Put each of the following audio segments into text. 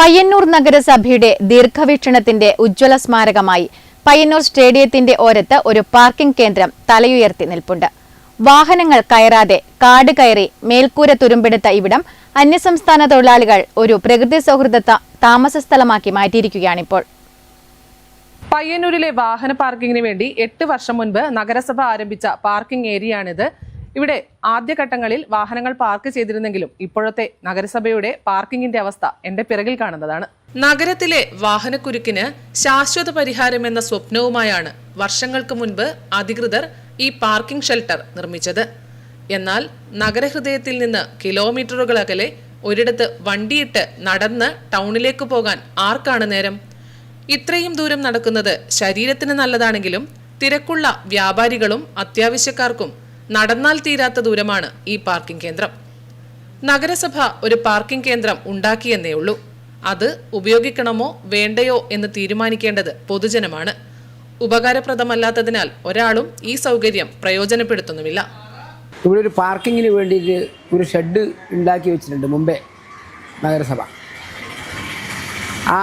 പയ്യന്നൂർ നഗരസഭയുടെ ദീർഘവീക്ഷണത്തിന്റെ ഉജ്ജ്വല സ്മാരകമായി പയ്യന്നൂർ സ്റ്റേഡിയത്തിന്റെ ഓരത്ത് ഒരു പാർക്കിംഗ് കേന്ദ്രം തലയുയർത്തി നിൽപ്പുണ്ട്. വാഹനങ്ങൾ കയറാതെ കാട് കയറി മേൽക്കൂര തുരുമ്പെടുത്ത ഇവിടം അന്യസംസ്ഥാന തൊഴിലാളികൾ ഒരു പ്രകൃതി സൗഹൃദ താമസ സ്ഥലമാക്കി മാറ്റിയിരിക്കുകയാണിപ്പോൾ. പയ്യന്നൂരിലെ വാഹന പാർക്കിങ്ങിന് വേണ്ടി എട്ട് വർഷം മുൻപ് നഗരസഭ ആരംഭിച്ച പാർക്കിംഗ് ഏരിയയാണിത്. ഇവിടെ ആദ്യഘട്ടങ്ങളിൽ വാഹനങ്ങൾ പാർക്ക് ചെയ്തിരുന്നെങ്കിലും ഇപ്പോഴത്തെ നഗരസഭയുടെ പാർക്കിങ്ങിന്റെ അവസ്ഥ എന്റെ പിറകിൽ കാണുന്നതാണ്. നഗരത്തിലെ വാഹനക്കുരുക്കിന് ശാശ്വത പരിഹാരം എന്ന സ്വപ്നവുമായാണ് വർഷങ്ങൾക്ക് മുൻപ് അധികൃതർ ഈ പാർക്കിംഗ് ഷെൽട്ടർ നിർമ്മിച്ചത്. എന്നാൽ നഗരഹൃദയത്തിൽ നിന്ന് കിലോമീറ്ററുകൾ അകലെ ഒരിടത്ത് വണ്ടിയിട്ട് നടന്ന് ടൗണിലേക്ക് പോകാൻ ആർക്കാണ് നേരം? ഇത്രയും ദൂരം നടക്കുന്നത് ശരീരത്തിന് നല്ലതാണെങ്കിലും തിരക്കുള്ള വ്യാപാരികളും അത്യാവശ്യക്കാർക്കും നടന്നാൽ തീരാത്ത ദൂരമാണ് ഈ പാർക്കിംഗ് കേന്ദ്രം. നഗരസഭ ഒരു പാർക്കിംഗ് കേന്ദ്രം ഉണ്ടാക്കിയെന്നേ ഉള്ളൂ. അത് ഉപയോഗിക്കണമോ വേണ്ടയോ എന്ന് തീരുമാനിക്കേണ്ടത് പൊതുജനമാണ്. ഉപകാരപ്രദമല്ലാത്തതിനാൽ ഒരാളും ഈ സൗകര്യം പ്രയോജനപ്പെടുത്തുന്നുമില്ല. ഇവിടെ ഒരു പാർക്കിങ്ങിന് വേണ്ടിയിട്ട് ഒരു ഷെഡ് ഉണ്ടാക്കി വെച്ചിട്ടുണ്ട് മുമ്പേ നഗരസഭ. ആ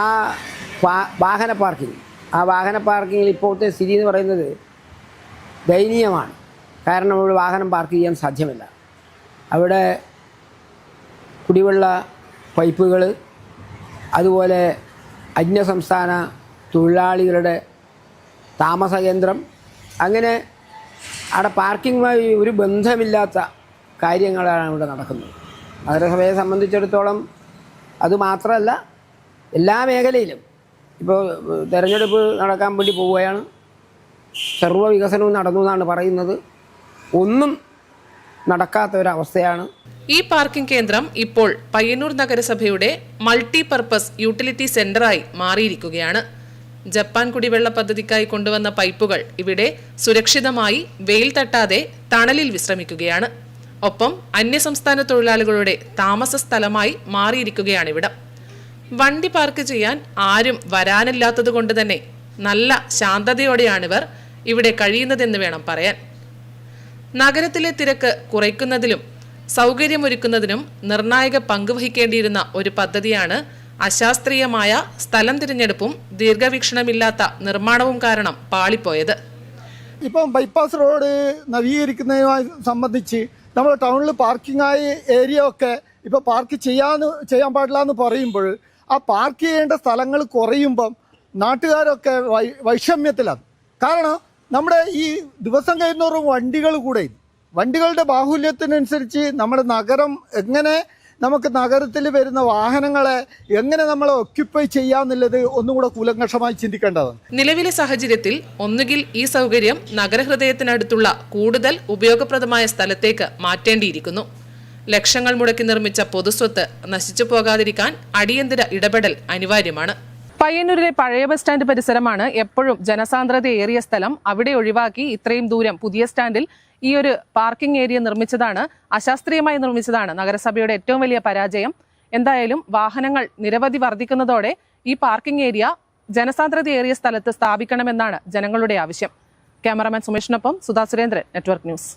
വാഹന പാർക്കിംഗ്. ആ വാഹന പാർക്കിങ്ങിൽ ഇപ്പോഴത്തെ സ്ഥിതി എന്ന് പറയുന്നത് ദയനീയമാണ്. കാരണം അവിടെ വാഹനം പാർക്ക് ചെയ്യാൻ സാധ്യമല്ല. അവിടെ കുടിവെള്ള പൈപ്പുകൾ അതുപോലെ അന്യസംസ്ഥാന തൊഴിലാളികളുടെ താമസ കേന്ദ്രം അങ്ങനെ അവിടെ പാർക്കിങ്ങുമായി ഒരു ബന്ധമില്ലാത്ത കാര്യങ്ങളാണ് ഇവിടെ നടക്കുന്നത്. നഗരസഭയെ സംബന്ധിച്ചിടത്തോളം അതുമാത്രമല്ല എല്ലാ മേഖലയിലും ഇപ്പോൾ തെരഞ്ഞെടുപ്പ് നടക്കാൻ വേണ്ടി പോവുകയാണ്. സർവ വികസനവും നടന്നു എന്നാണ് പറയുന്നത്. ഒന്നും നടക്കാത്ത ഒരവസ്ഥയാണ് ഈ പാർക്കിംഗ് കേന്ദ്രം ഇപ്പോൾ പയ്യന്നൂർ നഗരസഭയുടെ മൾട്ടി പർപ്പസ് യൂട്ടിലിറ്റി സെന്ററായി മാറിയിരിക്കുകയാണ്. ജപ്പാൻ കുടിവെള്ള പദ്ധതിക്കായി കൊണ്ടുവന്ന പൈപ്പുകൾ ഇവിടെ സുരക്ഷിതമായി വെയിൽ തട്ടാതെ തണലിൽ വിശ്രമിക്കുകയാണ്. ഒപ്പം അന്യസംസ്ഥാന തൊഴിലാളികളുടെ താമസ സ്ഥലമായി മാറിയിരിക്കുകയാണ് ഇവിടം. വണ്ടി പാർക്ക് ചെയ്യാൻ ആരും വരാനില്ലാത്തത് കൊണ്ട് തന്നെ നല്ല ശാന്തതയോടെയാണിവർ ഇവിടെ കഴിയുന്നതെന്ന് വേണം പറയാൻ. നഗരത്തിലെ തിരക്ക് കുറയ്ക്കുന്നതിലും സൗകര്യമൊരുക്കുന്നതിനും നിർണായക പങ്ക് വഹിക്കേണ്ടിയിരുന്ന ഒരു പദ്ധതിയാണ് അശാസ്ത്രീയമായ സ്ഥലം തിരഞ്ഞെടുപ്പും ദീർഘവീക്ഷണമില്ലാത്ത നിർമ്മാണവും കാരണം പാളിപ്പോയത്. ഇപ്പം ബൈപ്പാസ് റോഡ് നവീകരിക്കുന്നതുമായി സംബന്ധിച്ച് നമ്മൾ ടൗണിൽ പാർക്കിംഗ് ആയ ഏരിയ ഒക്കെ ഇപ്പോൾ പാർക്ക് ചെയ്യാന്ന് ചെയ്യാൻ പാടില്ല എന്ന് പറയുമ്പോൾ ആ പാർക്ക് ചെയ്യേണ്ട സ്ഥലങ്ങൾ കുറയുമ്പം നാട്ടുകാരൊക്കെ വൈ വൈഷമ്യത്തിലാണ്. കാരണം നമ്മുടെ ഈ ദിവസം കഴിയുന്നവർ വണ്ടികൾ കൂടെ വണ്ടികളുടെ ബാഹുല്യത്തിനനുസരിച്ച് നമ്മുടെ നഗരം എങ്ങനെ നമുക്ക് നഗരത്തിൽ വരുന്ന വാഹനങ്ങളെ എങ്ങനെ നമ്മൾ ഒക്യുപ്പൈ ചെയ്യാന്നുള്ളത് ഒന്നും കൂടെ കൂലങ്കഷമായി ചിന്തിക്കേണ്ടതാണ്. നിലവിലെ സാഹചര്യത്തിൽ ഒന്നുകിൽ ഈ സൗകര്യം നഗരഹൃദയത്തിനടുത്തുള്ള കൂടുതൽ ഉപയോഗപ്രദമായ സ്ഥലത്തേക്ക് മാറ്റേണ്ടിയിരിക്കുന്നു. ലക്ഷങ്ങൾ മുടക്കി നിർമ്മിച്ച പൊതുസ്വത്ത് നശിച്ചു പോകാതിരിക്കാൻ അടിയന്തര ഇടപെടൽ അനിവാര്യമാണ്. പയ്യന്നൂരിലെ പഴയ ബസ് സ്റ്റാൻഡ് പരിസരമാണ് എപ്പോഴും ജനസാന്ദ്രത ഏറിയ സ്ഥലം. അവിടെ ഒഴിവാക്കി ഇത്രയും ദൂരം പുതിയ സ്റ്റാൻഡിൽ ഈ ഒരു പാർക്കിംഗ് ഏരിയ നിർമ്മിച്ചതാണ് അശാസ്ത്രീയമായി നിർമ്മിച്ചതാണ് നഗരസഭയുടെ ഏറ്റവും വലിയ പരാജയം. എന്തായാലും വാഹനങ്ങൾ നിരവധി വർദ്ധിക്കുന്നതോടെ ഈ പാർക്കിംഗ് ഏരിയ ജനസാന്ദ്രത ഏറിയ സ്ഥലത്ത് സ്ഥാപിക്കണമെന്നാണ് ജനങ്ങളുടെ ആവശ്യം. ക്യാമറാമാൻ സുമേഷിനൊപ്പം സുധാ സുരേന്ദ്രൻ നെറ്റ്വർക്ക് ന്യൂസ്.